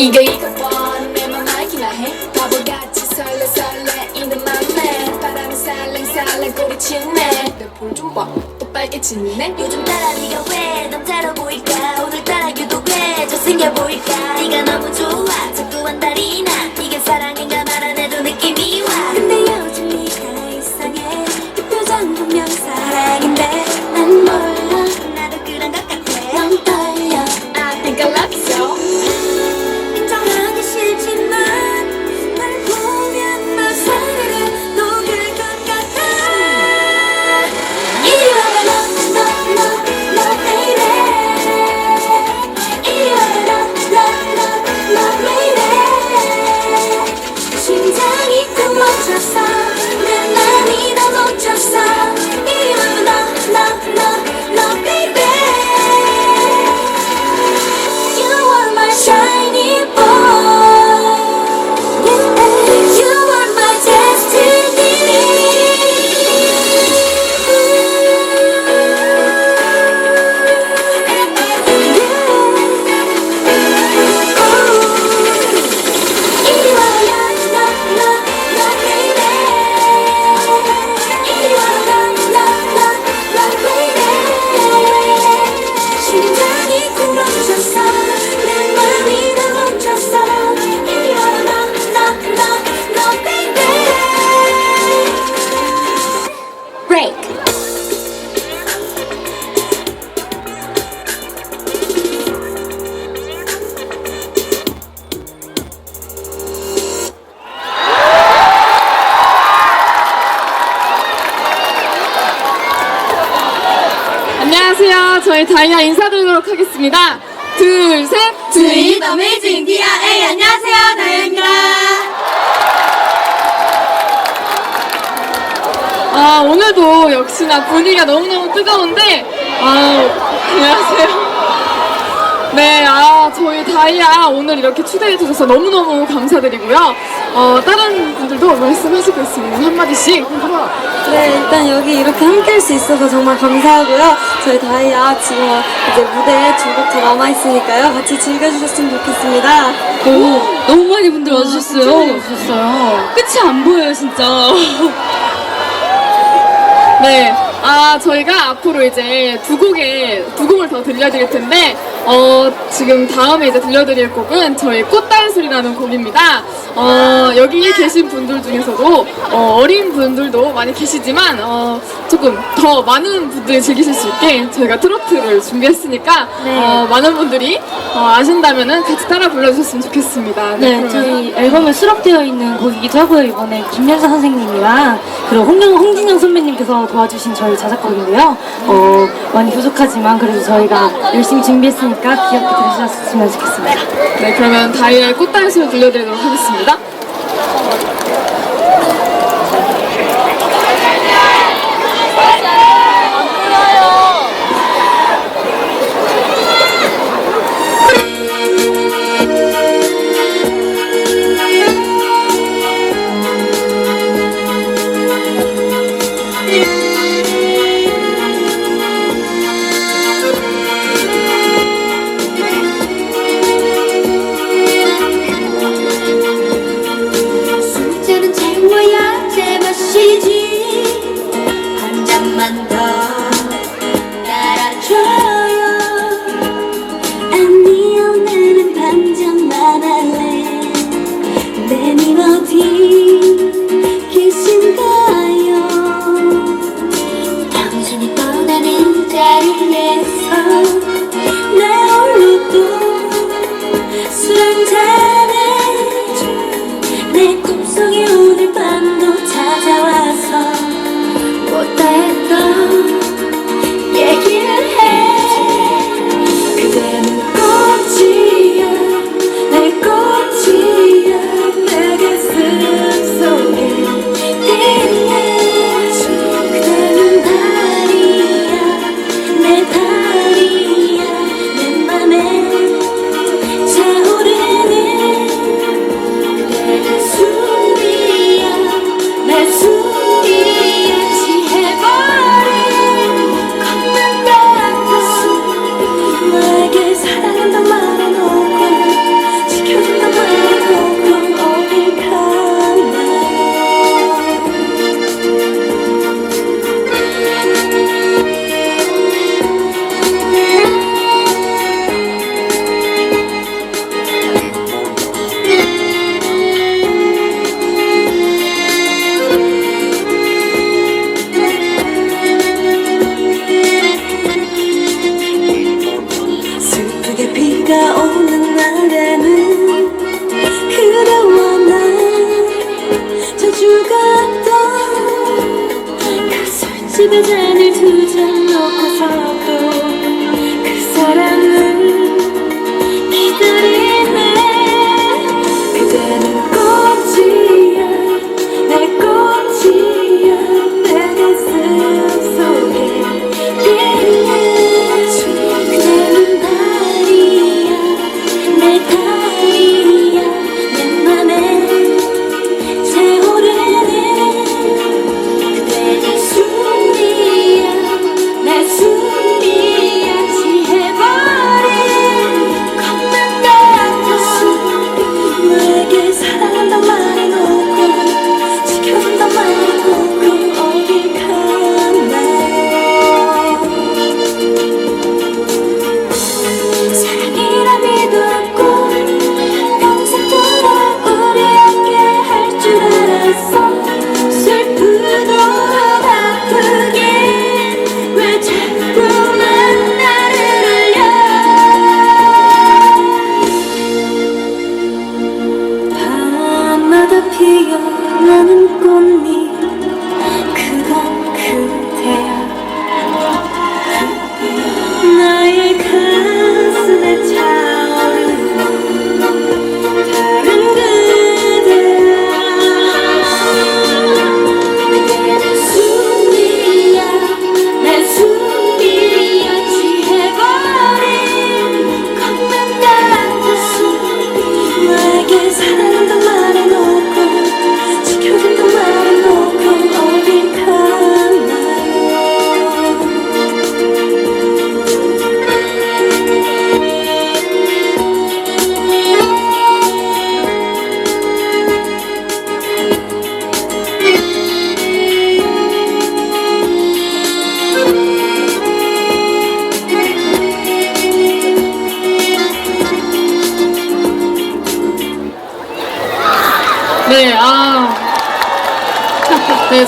이거 이거 뻔내맘 알기나 해? 바보같이 설레 설레 이는 맘에 바람이 살랑살랑 꼬리치네 내 볼 좀봐또 빨개지네 요즘 따라 네가 왜 남자로 보일까? 오늘따라 유독 왜 잘생겨 보일까? 네가 너무 좋아. 자꾸 한 달이 나. 이게 사랑인가 말안 해도 느낌이 저희 다이아 인사드리도록 하겠습니다. 둘, 셋. 드림 어메이징 디아에이 안녕하세요 다현입니다 아, 오늘도 역시나 분위기가 너무너무 뜨거운데, 아, 안녕하세요. 네, 아, 저희 다이아 오늘 이렇게 초대해주셔서 너무너무 감사드리고요. 어, 다른 분들도 말씀하실 거 있으면 한마디씩. 네, 일단 여기 이렇게 함께 할 수 있어서 정말 감사하고요. 저희 다이아 지금 이제 무대에 두곡더 남아있으니까요. 같이 즐겨주셨으면 좋겠습니다. 오, 너무 많이 분들 와주셨어요. 와주셨어요. 끝이 안 보여요, 진짜. 네. 아, 저희가 앞으로 이제 두 곡에, 두 곡을 더 들려드릴 텐데, 어, 지금 다음에 이제 들려드릴 곡은 저희 꽃단술이라는 곡입니다. 어, 여기 계신 분들 중에서도, 어, 린 분들도 많이 계시지만, 어, 조금 더 많은 분들이 즐기실 수 있게 저희가 트로트를 준비했으니까, 어, 많은 분들이 어, 아신다면은 같이 따라 불러주셨으면 좋겠습니다. 네, 그러면- 저희 앨범에 수록되어 있는 곡이기도 하고요. 이번에 김연사 선생님이랑 그리고 홍영, 홍진영 선배님께서 도와주신 저희 자작곡인데요. 어, 많이 부족하지만 그래도 저희가 열심히 준비했으니까 귀엽게 들으셨으면 좋겠습니다. 네, 그러면 다이아의 꽃단술 들려드리도록 하겠습니다.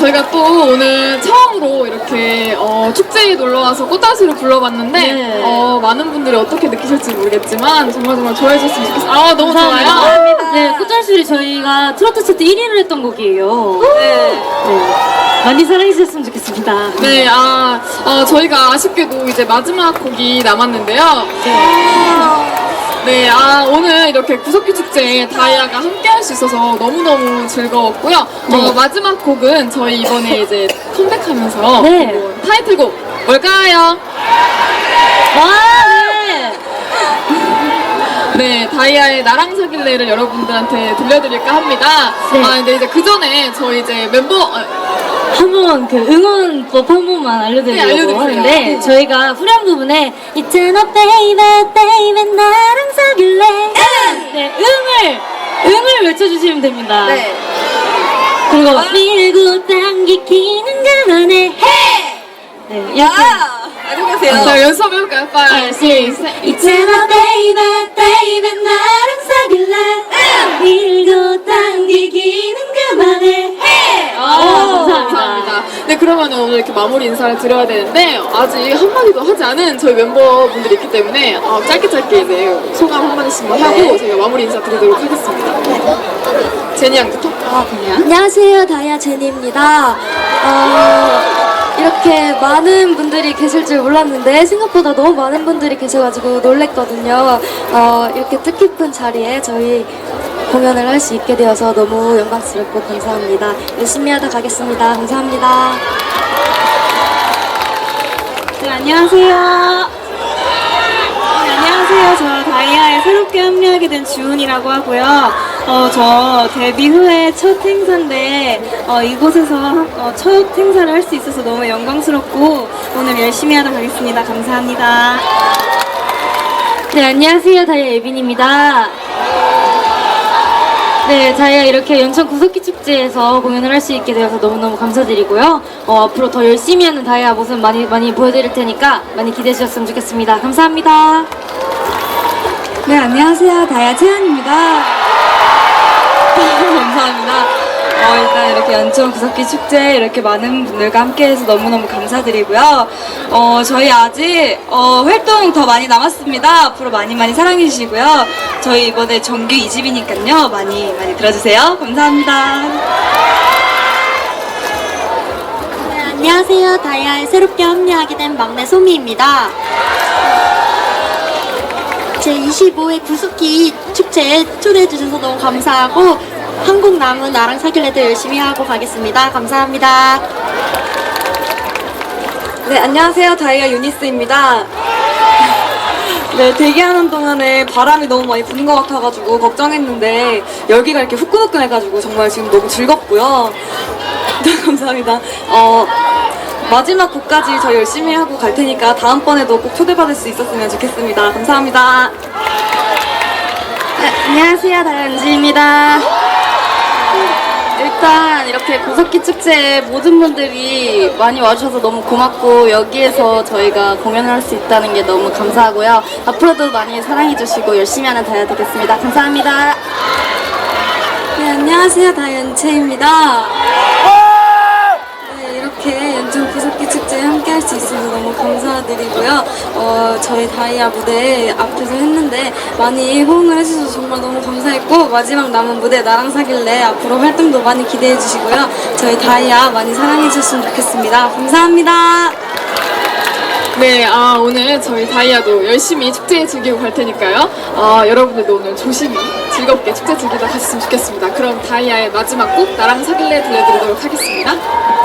저희가 또 오늘 처음으로 이렇게 어, 축제에 놀러 와서 꽃다시를 불러봤는데 네. 어, 많은 분들이 어떻게 느끼실지 모르겠지만 정말 정말 좋아해 주셨으면 좋겠어요. 아, 너무 좋아요. 감사합니다. 네, 꽃잔술이 저희가 트로트 차트 1위를 했던 곡이에요. 네. 많이 사랑해 주셨으면 좋겠습니다. 네, 아, 어, 저희가 아쉽게도 이제 마지막 곡이 남았는데요. 네, 아, 오늘 이렇게 구석기 축제에 다이아가 함께 할 수 있어서 너무너무 즐거웠고요. 어, 네. 마지막 곡은 저희 이번에 이제 컴백하면서 네. 어, 타이틀곡 뭘까요? 와, 네. 네, 다이아의 나랑 사귈래를 여러분들한테 들려드릴까 합니다. 네. 아, 근데 이제 그 전에 저희 이제 멤버, 어, 한번 그 응원법 한 번만 알려드리려고 네. 하는데 저희가 후렴 부분에 있잖아 baby baby 나랑 사귈래 네 응을 응을 외쳐주시면 됩니다 네. 그리고 밀고 당기기는 그만해 해! 네 이렇게 아, 자, 연습 해볼까요? 5, 6, 7. 있잖아 baby baby 나랑 사귈래 이렇게 마무리 인사를 드려야 되는데, 아직 한마디도 하지 않은 저희 멤버분들이 있기 때문에, 어, 짧게 짧게 이제 소감 한마디씩만 하고, 저희가 마무리 인사 드리도록 하겠습니다. 제니 양부터? 안녕하세요, 다이아 제니입니다. 어, 이렇게 많은 분들이 계실 줄 몰랐는데 생각보다 너무 많은 분들이 계셔가지고 놀랬거든요. 어, 이렇게 뜻깊은 자리에 저희 공연을 할 수 있게 되어서 너무 영광스럽고 감사합니다. 열심히 하다 가겠습니다. 감사합니다. 네, 안녕하세요. 네, 안녕하세요. 저 다이아에 새롭게 합류하게 된 주은이라고 하고요. 어, 저 데뷔 후에 첫 행사인데 어, 이곳에서 어, 첫 행사를 할 수 있어서 너무 영광스럽고 오늘 열심히 하다 가겠습니다. 감사합니다. 네, 안녕하세요. 다이아 예빈입니다. 네, 저희가 이렇게 연천 구석기 축제에서 공연을 할 수 있게 되어서 너무너무 감사드리고요. 어, 앞으로 더 열심히 하는 다이아 모습 많이 많이 보여드릴 테니까 많이 기대해 주셨으면 좋겠습니다. 감사합니다. 네, 안녕하세요. 다이아 채연입니다. 감사합니다. 어, 일단 이렇게 연천 구석기 축제 이렇게 많은 분들과 함께해서 너무너무 감사드리고요. 어, 저희 아직 어, 활동 더 많이 남았습니다. 앞으로 많이 많이 사랑해주시고요. 저희 이번에 정규 2집이니까요. 많이 많이 들어주세요. 감사합니다. 네, 안녕하세요. 다이아에 새롭게 합류하게 된 막내 소미입니다. 제 25회 구스키 축제에 초대해주셔서 너무 감사하고 한국 남은 나랑 사귈래도 열심히 하고 가겠습니다. 감사합니다. 네, 안녕하세요. 다이아 유니스입니다. 네, 대기하는 동안에 바람이 너무 많이 부는 것 같아가지고 걱정했는데 열기가 이렇게 후끈후끈해가지고 정말 지금 너무 즐겁고요. 네, 감사합니다. 어, 마지막 곡까지 저 열심히 하고 갈 테니까 다음번에도 꼭 초대받을 수 있었으면 좋겠습니다. 감사합니다. 안녕하세요, 다현지입니다. 일단 이렇게 고석기 축제에 모든 분들이 많이 와주셔서 너무 고맙고 여기에서 저희가 공연을 할 수 있다는 게 너무 감사하고요. 앞으로도 많이 사랑해주시고 열심히 하는 다이아 되겠습니다. 감사합니다. 네, 안녕하세요, 다현채입니다. 어, 저희 다이아 무대 앞에서 했는데 많이 호응을 해주셔서 정말 너무 감사했고 마지막 남은 무대 나랑 사귈래 앞으로 활동도 많이 기대해 주시고요. 저희 다이아 많이 사랑해 주셨으면 좋겠습니다. 감사합니다. 네, 아, 오늘 저희 다이아도 열심히 축제 즐기고 갈 테니까요. 아, 여러분들도 오늘 조심히 즐겁게 축제 즐기다 가셨으면 좋겠습니다. 그럼 다이아의 마지막 곡, 나랑 사귈래 들려드리도록 하겠습니다.